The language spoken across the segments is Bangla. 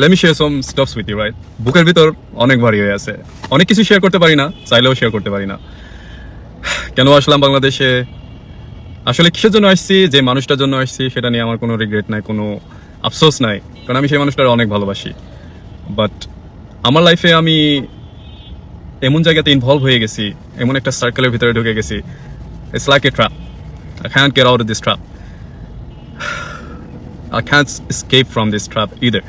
Let me share some stuffs with you right বুকের ভিতর অনেক ভারী হয়ে আছে। অনেক কিছু শেয়ার করতে পারি না, চাইলেও শেয়ার করতে পারি না। কেন আসলাম বাংলাদেশে? আসলে কিসের জন্য আসছি? যে মানুষটার জন্য আসছি, সেটা নিয়ে আমার কোনো রিগ্রেট নাই, কোনো আফসোস নাই। কারণ আমি সেই মানুষটার অনেক ভালোবাসি। বাট আমার লাইফে আমি এমন জায়গাতে ইনভলভ হয়ে গেছি, এমন একটা সার্কেলের ভিতরে ঢুকে গেছি। It's like a trap I can't get out this trap I can't escape from this trap either.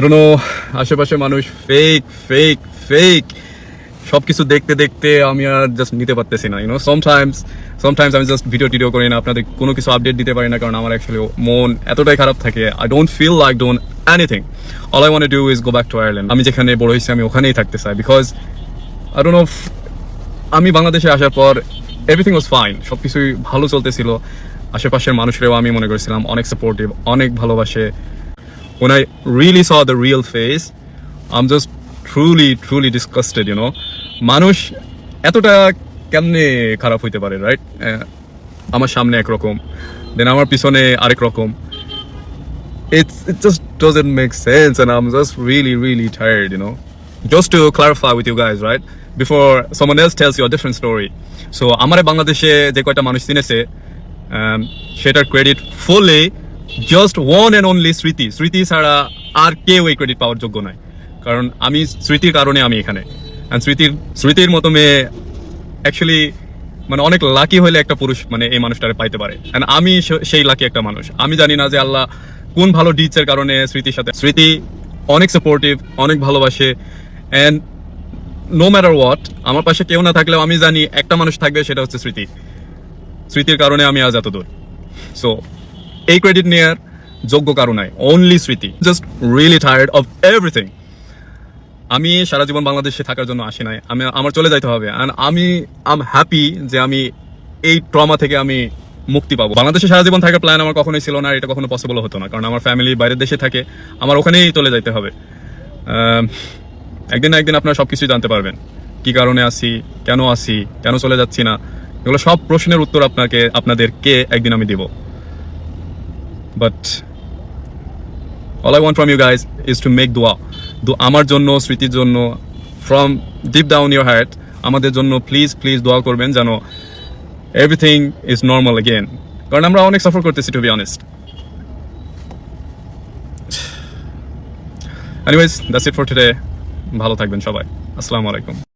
Know আশেপাশে মানুষ ফেক ফেক ফেক সব কিছু দেখতে দেখতে আমি আর জাস্ট নিতে পারতেছি না ইউনো সামটাইমস সামটাইমস আমি জাস্ট ভিডিও টিডিও করি না, আপনাদের কোনো কিছু আপডেট দিতে পারি না, কারণ আমার অ্যাকচুয়ালি মন এতটাই খারাপ থাকে। I don't feel like don't anything all I want do is go back to Ireland আমি যেখানে বড় হয়েছি, আমি ওখানেই থাকতে চাই বিকজ আই ডোন্ট নো আমি বাংলাদেশে আসার পর এভরিথিং ওয়াজ ফাইন সব কিছুই ভালো চলতেছিল। আশেপাশের মানুষরাও আমি মনে করেছিলাম অনেক সাপোর্টিভ অনেক ভালোবাসে। When I really saw the real face, I'm just truly, truly disgusted, you know. মানুষ এতটা কেমনে খারাপ হইতে পারে রাইট আমার সামনে একরকম দেন আমার পিছনে আরেক রকম it just doesn't make sense and I'm just really really tired you know just to clarify with you guys right before someone else tells you a different story so আমার বাংলাদেশে যে কয়টা মানুষ চিনেছে um, সেটার credit fully just one and only Smriti Smriti ছাড়া আর কেউ এই ক্রেডিট পাওয়ার যোগ্য নয়। কারণ আমি স্মৃতির কারণে আমি এখানে। And স্মৃতির স্মৃতির মতো মেয়ে অ্যাকচুয়ালি মানে অনেক লাকি হলে একটা পুরুষ মানে এই মানুষটারে পাইতে পারে। And আমি সেই লাকি একটা মানুষ। আমি জানি না যে আল্লাহ কোন ভালো ডিচের কারণে স্মৃতির সাথে স্মৃতি অনেক সাপোর্টিভ অনেক ভালোবাসে। অ্যান্ড নো ম্যাটার হোয়াট আমার পাশে কেউ না থাকলেও আমি জানি একটা মানুষ থাকবে সেটা হচ্ছে স্মৃতি স্মৃতির কারণে আমি আজ এত দূর সো এই ক্রেডিট নেওয়ার যোগ্য কারণ নাই only Smriti. Just really tired of everything আমি সারা জীবন বাংলাদেশে থাকার জন্য আসি নাই, আমি, আমার চলে যাইতে হবে। অ্যান্ড আমি আম হ্যাপি যে আমি এই ট্রমা থেকে আমি মুক্তি পাবো। বাংলাদেশে সারা জীবন থাকার প্ল্যান আমার কখনোই ছিল না এটা কখনো পসিবল হতো না। কারণ আমার ফ্যামিলি বাইরের দেশে থাকে, আমার ওখানেই চলে যাইতে হবে। একদিন না একদিন আপনারা সব কিছুই জানতে পারবেন। কি কারণে আসি, কেন আসি, কেন চলে যাচ্ছি না, এগুলো সব প্রশ্নের উত্তর আপনাকে, আপনাদেরকে একদিন আমি দিব। But all I want from you guys is to make দোয়া দো আমার জন্য, স্মৃতির জন্য from deep down your heart আমাদের জন্য প্লিজ প্লিজ দোয়া করবেন যেন এভরিথিং ইজ নর্মাল অ্যাগেন কারণ আমরা অনেক সফর করতেছি to be honest anyways that's it for today ভালো থাকবেন সবাই. আসসালামু আলাইকুম